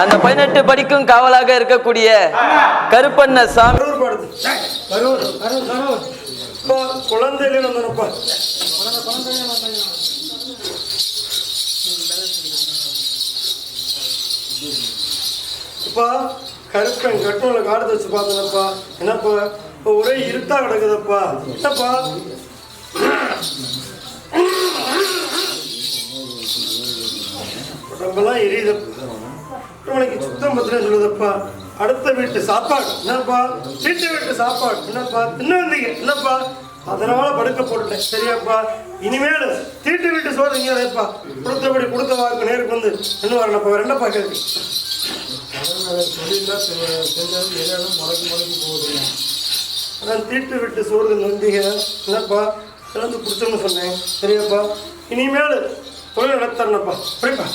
அந்த பதினெட்டு படிக்கும் காவலாக இருக்கக்கூடிய கருப்பண்ண சாமி. கரூர் இப்போ கருப்பன் கட்டுமலை காடு வச்சு பார்த்தனப்பா என்னப்பா? இப்போ ஒரே இருட்டா கிடக்குதப்பா. என்னப்பா? உடம்பெல்லாம் எரியுது. உனக்கு சுத்தம் பத்திரம் சொல்லுதப்பா. அடுத்த வீட்டு சாப்பாடு. என்னப்பா? வீட்டு வீட்டு சாப்பாடு. என்னப்பா? தின்ன வந்தீங்க. என்னப்பா? அதனால படுக்க போட்டுட்டேன். சரியாப்பா. இனிமேல் தீட்டு வீட்டு சோறு இங்கே வைப்பா. கொடுத்தபடி கொடுத்த வாக்கு நேருக்கு வந்து என்ன வரலப்பா வேற என்னப்பா கேட்கு அதான் தீட்டு விட்டு சோறு நம்பிங்க என்னப்பா? கலந்து குடிச்சோம்னு சொன்னேன். சரியாப்பா. இனிமேல் தொழில் நடத்தறனப்பா புரியுப்பா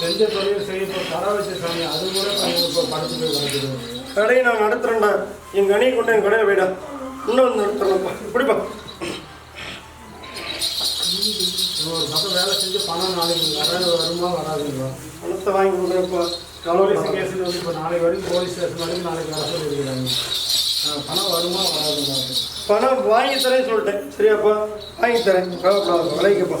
செஞ்ச தொழில் செய்ய இப்போ பரவச்சு சாமி அது கூட இப்போ படுத்து போய் கிடக்குது. கடையை நான் நடத்துறேன்டா. என் கனியை கொண்டு என் கடையில் போயிடா. இன்னும் வந்து நடத்துறேன்ப்பா இப்படிப்பா ஒரு பக்கம் வேலை செஞ்சு பணம் நாளைக்கு வர வருமா வராதுங்களா பணத்தை வாங்கி கொடுக்குறப்பா கவலை கேஸில் வந்து இப்போ நாளைக்கு வரைக்கும் போலீஸ் ஸ்டேஷன் வரைக்கும் நாளைக்கு வர சொல்லியிருக்கிறாங்க. பணம் வருமா வராதுங்களா பணம் வாங்கி தரேன்னு சொல்லிட்டேன். சரியாப்பா? வாங்கி தரேன். கவலைப்படாத விலைக்குப்பா.